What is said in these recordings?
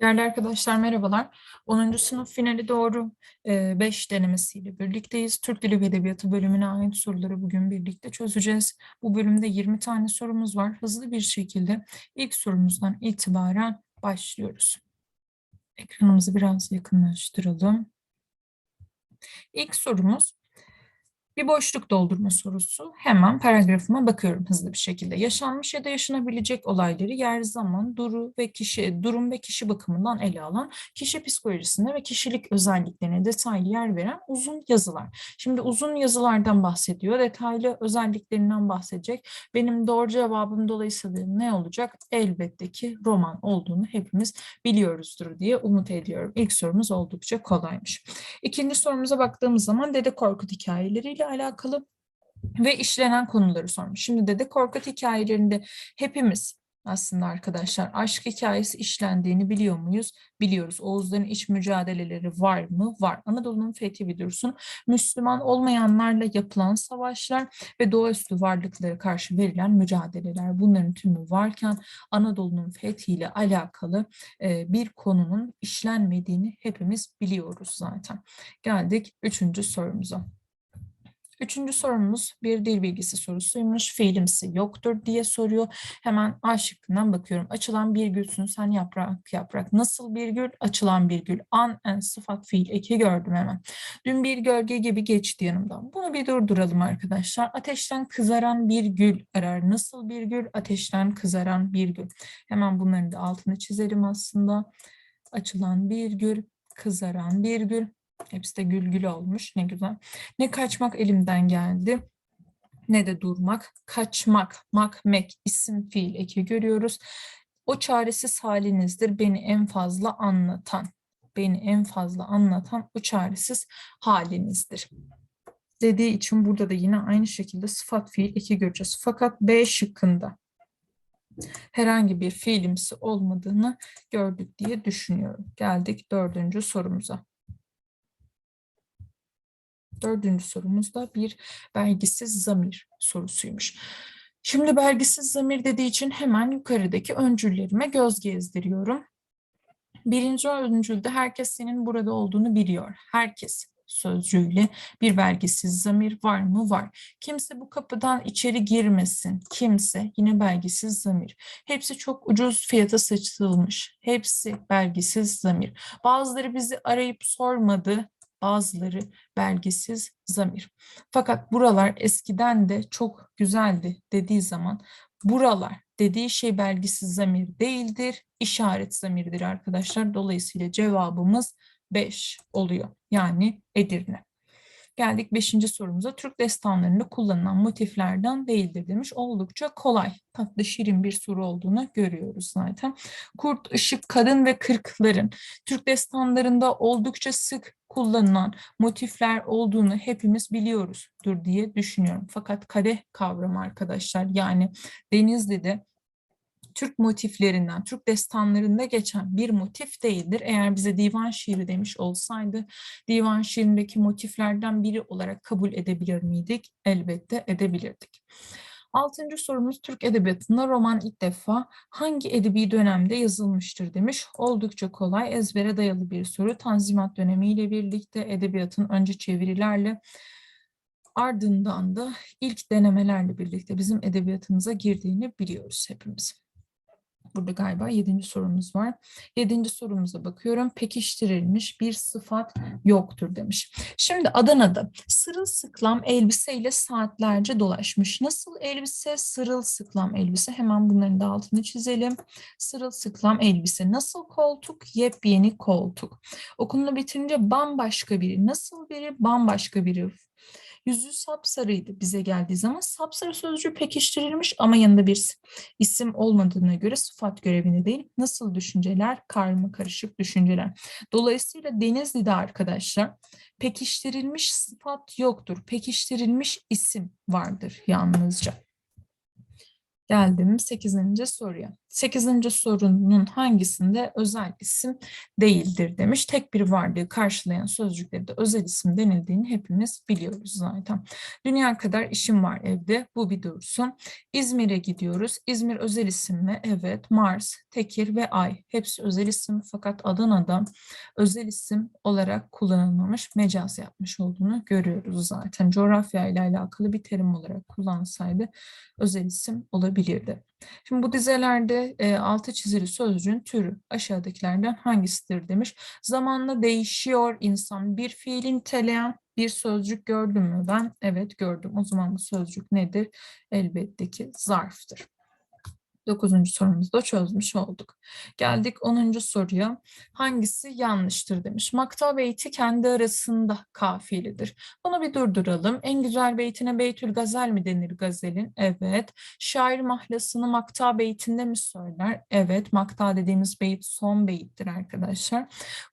Değerli arkadaşlar merhabalar. 10. sınıf finali doğru 5 denemesiyle birlikteyiz. Türk Dili ve Edebiyatı bölümüne ait soruları bugün birlikte çözeceğiz. Bu bölümde 20 tane sorumuz var. Hızlı bir şekilde ilk sorumuzdan itibaren başlıyoruz. Ekranımızı biraz yakınlaştıralım. İlk sorumuz bir boşluk doldurma sorusu. Hemen paragrafıma bakıyorum hızlı bir şekilde. Yaşanmış ya da yaşanabilecek olayları yer, zaman, duru ve kişi, durum ve kişi bakımından ele alan, kişi psikolojisinde ve kişilik özelliklerine detaylı yer veren uzun yazılar. Şimdi uzun yazılardan bahsediyor, detaylı özelliklerinden bahsedecek. Benim doğru cevabım dolayısıyla ne olacak? Elbette ki roman olduğunu hepimiz biliyoruzdur diye umut ediyorum. İlk sorumuz oldukça kolaymış. İkinci sorumuza baktığımız zaman Dede Korkut hikayeleriyle alakalı ve işlenen konuları sormuş. Şimdi Dede Korkut hikayelerinde hepimiz aslında arkadaşlar aşk hikayesi işlendiğini biliyor muyuz? Biliyoruz. Oğuzların iç mücadeleleri var mı? Var. Anadolu'nun fethi bir dursun. Müslüman olmayanlarla yapılan savaşlar ve doğaüstü varlıklara karşı verilen mücadeleler bunların tümü varken Anadolu'nun fethiyle alakalı e, bir konunun işlenmediğini hepimiz biliyoruz zaten. Geldik üçüncü sorumuza. Üçüncü sorumuz bir dil bilgisi sorusuymuş. Fiilimsi yoktur diye soruyor. Hemen A şıkkından bakıyorum. Açılan bir gülsün sen yaprak yaprak. Nasıl bir gül? Açılan bir gül. An, en, sıfat, fiil. Eki gördüm hemen. Dün bir gölge gibi geçti yanımdan. Bunu bir durduralım arkadaşlar. Ateşten kızaran bir gül arar. Nasıl bir gül? Ateşten kızaran bir gül. Hemen bunların da altını çizelim aslında. Açılan bir gül, kızaran bir gül. Hepsi de gül gül olmuş. Ne güzel. Ne kaçmak elimden geldi ne de durmak. Kaçmak, mak, mek, isim, fiil eki görüyoruz. O çaresiz halinizdir beni en fazla anlatan. Beni en fazla anlatan o çaresiz halinizdir. Dediği için burada da yine aynı şekilde sıfat fiil eki göreceğiz. Fakat B şıkkında herhangi bir fiilimsi olmadığını gördük diye düşünüyorum. Geldik dördüncü sorumuza. Dördüncü sorumuz da bir belgisiz zamir sorusuymuş. Şimdi belgisiz zamir dediği için hemen yukarıdaki öncüllerime göz gezdiriyorum. Birinci öncülde herkes senin burada olduğunu biliyor. Herkes sözcüğüyle bir belgisiz zamir var mı? Var. Kimse bu kapıdan içeri girmesin. Kimse yine belgisiz zamir. Hepsi çok ucuz fiyata satılmış. Hepsi belgisiz zamir. Bazıları bizi arayıp sormadı bazıları belgisiz zamir. Fakat buralar eskiden de çok güzeldi dediği zaman buralar dediği şey belgisiz zamir değildir, işaret zamirdir arkadaşlar. Dolayısıyla cevabımız 5 oluyor. Yani Edirne. Geldik beşinci sorumuza. Türk destanlarında kullanılan motiflerden değildir demiş. Oldukça kolay, tatlı, şirin bir soru olduğunu görüyoruz zaten. Kurt, ışık, kadın ve kırkların Türk destanlarında oldukça sık kullanılan motifler olduğunu hepimiz biliyoruzdur diye düşünüyorum. Fakat kadeh kavramı arkadaşlar yani Denizli'de Türk motiflerinden, Türk destanlarında geçen bir motif değildir. Eğer bize divan şiiri demiş olsaydı, divan şiirindeki motiflerden biri olarak kabul edebilir miydik? Elbette edebilirdik. Altıncı sorumuz Türk Edebiyatı'nda roman ilk defa hangi edebi dönemde yazılmıştır demiş. Oldukça kolay, ezbere dayalı bir soru. Tanzimat dönemiyle birlikte edebiyatın önce çevirilerle ardından da ilk denemelerle birlikte bizim edebiyatımıza girdiğini biliyoruz hepimiz. Burada galiba yedinci sorumuz var. Yedinci sorumuza bakıyorum. Pekiştirilmiş bir sıfat yoktur demiş. Şimdi Adana'da sırılsıklam elbiseyle saatlerce dolaşmış. Nasıl elbise? Sırılsıklam elbise. Hemen bunların da altını çizelim. Sırılsıklam elbise. Nasıl koltuk? Yepyeni koltuk. Okulunu bitirince bambaşka biri. Nasıl biri? Bambaşka biri. Yüzü sapsarıydı bize geldiği zaman. Sapsarı sözcüğü pekiştirilmiş ama yanında bir isim olmadığına göre sıfat görevini değil. Nasıl düşünceler? Karma karışık düşünceler. Dolayısıyla Denizli'de arkadaşlar pekiştirilmiş sıfat yoktur. Pekiştirilmiş isim vardır yalnızca. Geldim 8. soruya. 8. sorunun hangisinde özel isim değildir demiş. Tek bir varlığı karşılayan sözcükleri de özel isim denildiğini hepimiz biliyoruz zaten. Dünya kadar işim var evde. Bu bir dursun. İzmir'e gidiyoruz. İzmir özel isim mi? Evet. Mars, Tekir ve Ay. Hepsi özel isim fakat Adana'da özel isim olarak kullanılmamış, mecaz yapmış olduğunu görüyoruz zaten. Coğrafya ile alakalı bir terim olarak kullansaydı özel isim olabilirdi. Şimdi bu dizelerde e, altı çizili sözcüğün türü aşağıdakilerden hangisidir demiş. Zamanla değişiyor insan. Bir fiilin niteleyen bir sözcük gördüm mü ben? Evet gördüm. O zaman bu sözcük nedir? Elbette ki zarftır. Dokuzuncu sorumuzu da çözmüş olduk. Geldik onuncu soruya. Hangisi yanlıştır demiş. Makta beyti kendi arasında kafiyelidir. Bunu bir durduralım. En güzel beytine Beytül Gazel mi denir gazelin? Evet. Şair mahlasını makta beytinde mi söyler? Evet. Makta dediğimiz beyt son beyittir arkadaşlar.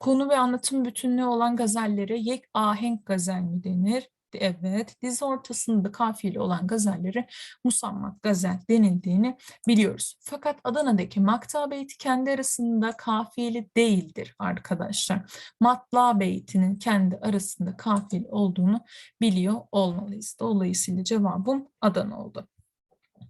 Konu ve anlatım bütünlüğü olan gazellere yek ahenk gazel mi denir? Evet, dizi ortasında kafiyeli olan gazelleri musammat gazel denildiğini biliyoruz. Fakat Adana'daki makta beyti kendi arasında kafiyeli değildir arkadaşlar. Matla beytinin kendi arasında kafiyeli olduğunu biliyor olmalıyız. Dolayısıyla cevabım Adana oldu.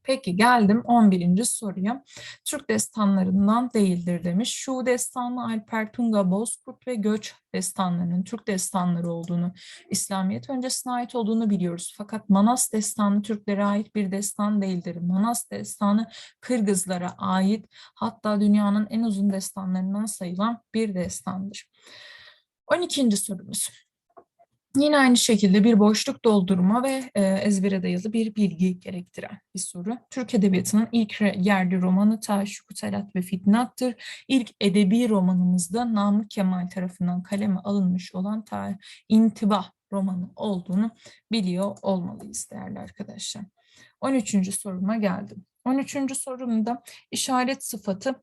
Peki geldim 11. soruya. Türk destanlarından değildir demiş. Şu destanı Alper Tunga Bozkurt ve Göç destanlarının Türk destanları olduğunu, İslamiyet öncesine ait olduğunu biliyoruz. Fakat Manas destanı Türklere ait bir destan değildir. Manas destanı Kırgızlara ait hatta dünyanın en uzun destanlarından sayılan bir destandır. 12. sorumuz. Yine aynı şekilde bir boşluk doldurma ve e, ezbere dayalı bir bilgi gerektiren bir soru. Türk Edebiyatı'nın ilk yerli romanı Taşşuk Telat ve Fitnat'tır. İlk edebi romanımızda Namık Kemal tarafından kaleme alınmış olan ta İntibah romanı olduğunu biliyor olmalıyız değerli arkadaşlar. 13. soruma geldim. 13. sorumda işaret sıfatı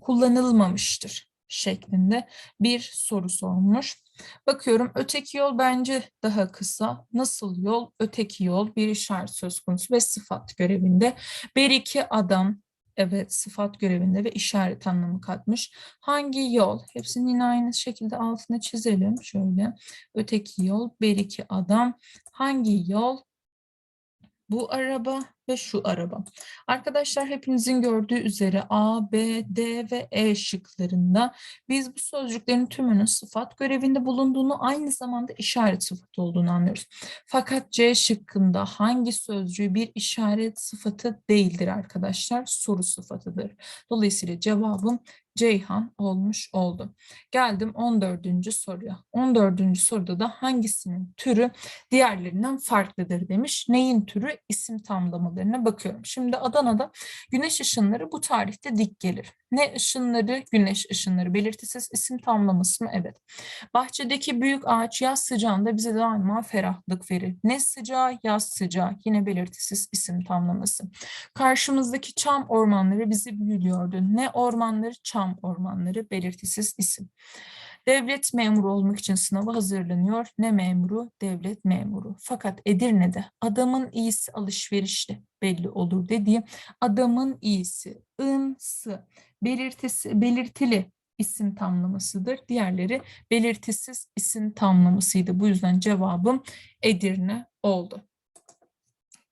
kullanılmamıştır şeklinde bir soru sormuş. Bakıyorum öteki yol bence daha kısa. Nasıl yol? Öteki yol bir işaret söz konusu ve sıfat görevinde. Bir iki adam evet sıfat görevinde ve işaret anlamı katmış. Hangi yol? Hepsini yine aynı şekilde altına çizelim. Şöyle öteki yol bir iki adam. Hangi yol? Bu araba ve şu araba. Arkadaşlar hepinizin gördüğü üzere A, B, D ve E şıklarında biz bu sözcüklerin tümünün sıfat görevinde bulunduğunu aynı zamanda işaret sıfatı olduğunu anlıyoruz. Fakat C şıkkında hangi sözcüğü bir işaret sıfatı değildir arkadaşlar? Soru sıfatıdır. Dolayısıyla cevabım Ceyhan olmuş oldu. Geldim 14. soruya. 14. soruda da hangisinin türü diğerlerinden farklıdır demiş. Neyin türü? İsim tamlamalarına bakıyorum. Şimdi Adana'da güneş ışınları bu tarihte dik gelir. Ne ışınları? Güneş ışınları. Belirtisiz isim tamlaması mı? Evet. Bahçedeki büyük ağaç yaz sıcağında bize daima ferahlık verir. Ne sıcağı? Yaz sıcağı. Yine belirtisiz isim tamlaması. Karşımızdaki çam ormanları bizi büyülüyordu. Ne ormanları? Çam ormanları. Belirtisiz isim. Devlet memuru olmak için sınava hazırlanıyor. Ne memuru? Devlet memuru. Fakat Edirne'de adamın iyisi alışverişli belli olur dediği adamın iyisi, ınsı, belirtisi, belirtili isim tamlamasıdır. Diğerleri belirtisiz isim tamlamasıydı. Bu yüzden cevabım Edirne oldu.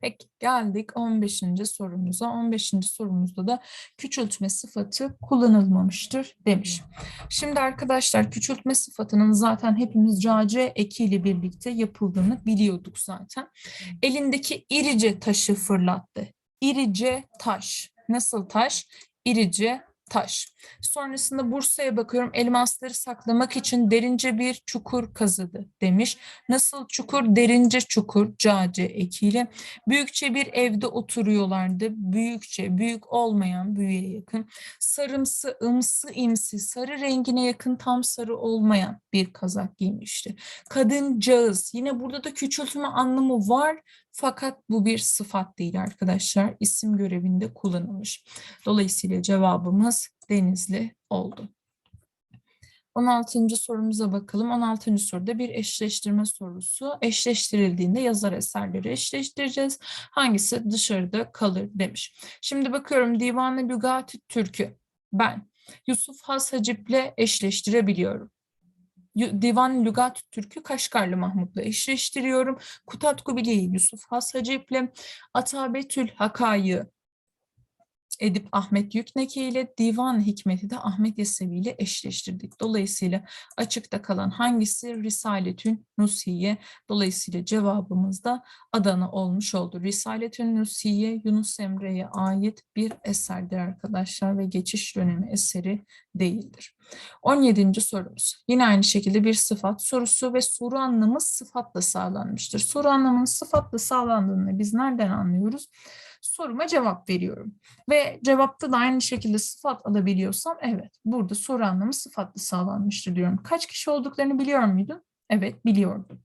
Peki geldik 15. sorumuza. 15. sorumuzda da küçültme sıfatı kullanılmamıştır demiş. Şimdi arkadaşlar küçültme sıfatının zaten hepimiz cace ekiyle birlikte yapıldığını biliyorduk zaten. Elindeki irice taşı fırlattı. İrice taş. Nasıl taş? İrice taş. Sonrasında Bursa'ya bakıyorum elmasları saklamak için derince bir çukur kazıdı demiş. Nasıl çukur? Derince çukur cace ekiyle. Büyükçe bir evde oturuyorlardı. Büyükçe, büyük olmayan büyüğe yakın. Sarımsı, ımsı, imsi, sarı rengine yakın tam sarı olmayan bir kazak giymişti. Kadıncağız. Yine burada da küçültme anlamı var fakat bu bir sıfat değil arkadaşlar. İsim görevinde kullanılmış. Dolayısıyla cevabımız Denizli oldu. 16. sorumuza bakalım. 16. soruda bir eşleştirme sorusu. Eşleştirildiğinde yazar eserleri eşleştireceğiz. Hangisi dışarıda kalır demiş. Şimdi bakıyorum Divan-ı Lügat-ı Türk'ü ben Yusuf Has Hacip'le eşleştirebiliyorum. Divan Lügat Türk'ü Kaşgarlı Mahmut'la eşleştiriyorum. Kutat Kubile'yi Yusuf Has Hacip'le, Atabetül Hakayı Edip Ahmet Yükneki ile Divan Hikmet'i de Ahmet Yesevi ile eşleştirdik. Dolayısıyla açıkta kalan hangisi Risaletün Nusiye? Dolayısıyla cevabımız da Adana olmuş oldu. Risaletün Nusiye Yunus Emre'ye ait bir eserdir arkadaşlar ve geçiş dönemi eseri değildir. 17. sorumuz. Yine aynı şekilde bir sıfat sorusu ve soru anlamı sıfatla sağlanmıştır. Soru anlamının sıfatla sağlandığını biz nereden anlıyoruz? Soruma cevap veriyorum. Ve cevapta da aynı şekilde sıfat alabiliyorsam evet burada soru anlamı sıfatlı sağlanmıştır diyorum. Kaç kişi olduklarını biliyor muydun? Evet biliyordum.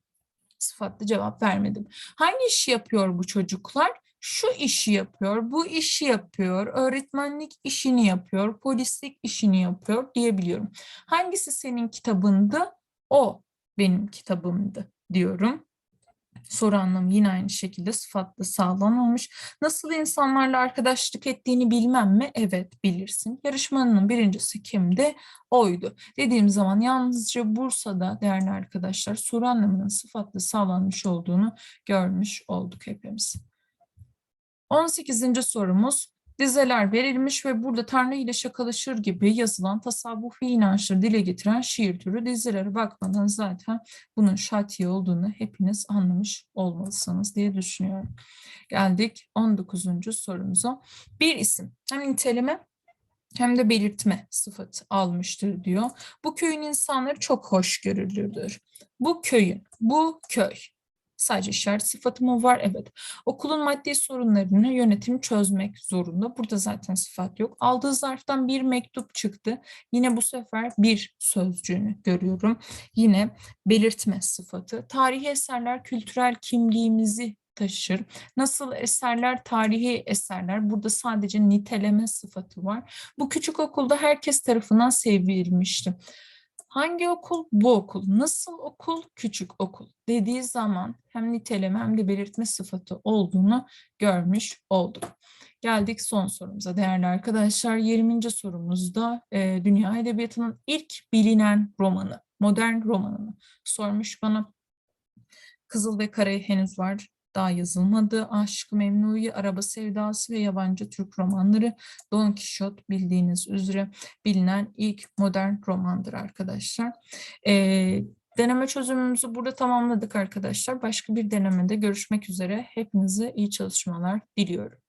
Sıfatlı cevap vermedim. Hangi işi yapıyor bu çocuklar? Şu işi yapıyor, bu işi yapıyor, öğretmenlik işini yapıyor, polislik işini yapıyor diyebiliyorum. Hangisi senin kitabındı? O benim kitabımdı diyorum. Soru anlamı yine aynı şekilde sıfatla sağlanılmış. Nasıl insanlarla arkadaşlık ettiğini bilmem mi? Evet bilirsin. Yarışmanın birincisi kimdi? Oydu. Dediğim zaman yalnızca Bursa'da değerli arkadaşlar soru anlamının sıfatla sağlanmış olduğunu görmüş olduk hepimiz. 18. sorumuz. Dizeler verilmiş ve burada Tanrı ile şakalaşır gibi yazılan tasavvufi inançları dile getiren şiir türü dizelere bakmadan zaten bunun şatiye olduğunu hepiniz anlamış olmalısınız diye düşünüyorum. Geldik 19. sorumuza. Bir isim hem niteleme hem de belirtme sıfatı almıştır diyor. Bu köyün insanları çok hoşgörülüdür. Bu köyün, bu köy. Sadece işaret sıfatı mı var? Evet. Okulun maddi sorunlarını yönetim çözmek zorunda. Burada zaten sıfat yok. Aldığı zarftan bir mektup çıktı. Yine bu sefer bir sözcüğünü görüyorum. Yine belirtme sıfatı. Tarihi eserler kültürel kimliğimizi taşır. Nasıl eserler tarihi eserler. Burada sadece niteleme sıfatı var. Bu küçük okulda herkes tarafından sevilmişti. Hangi okul? Bu okul. Nasıl okul? Küçük okul dediği zaman hem niteleme hem de belirtme sıfatı olduğunu görmüş olduk. Geldik son sorumuza değerli arkadaşlar. 20. sorumuzda e, Dünya Edebiyatı'nın ilk bilinen romanı, modern romanını sormuş bana. Kızıl ve Kare henüz var daha yazılmadı. Aşk-ı Memnu'yu, Araba Sevdası ve yabancı Türk romanları Don Quixote bildiğiniz üzere bilinen ilk modern romandır arkadaşlar. Ee, deneme çözümümüzü burada tamamladık arkadaşlar. Başka bir denemede görüşmek üzere. Hepinize iyi çalışmalar diliyorum.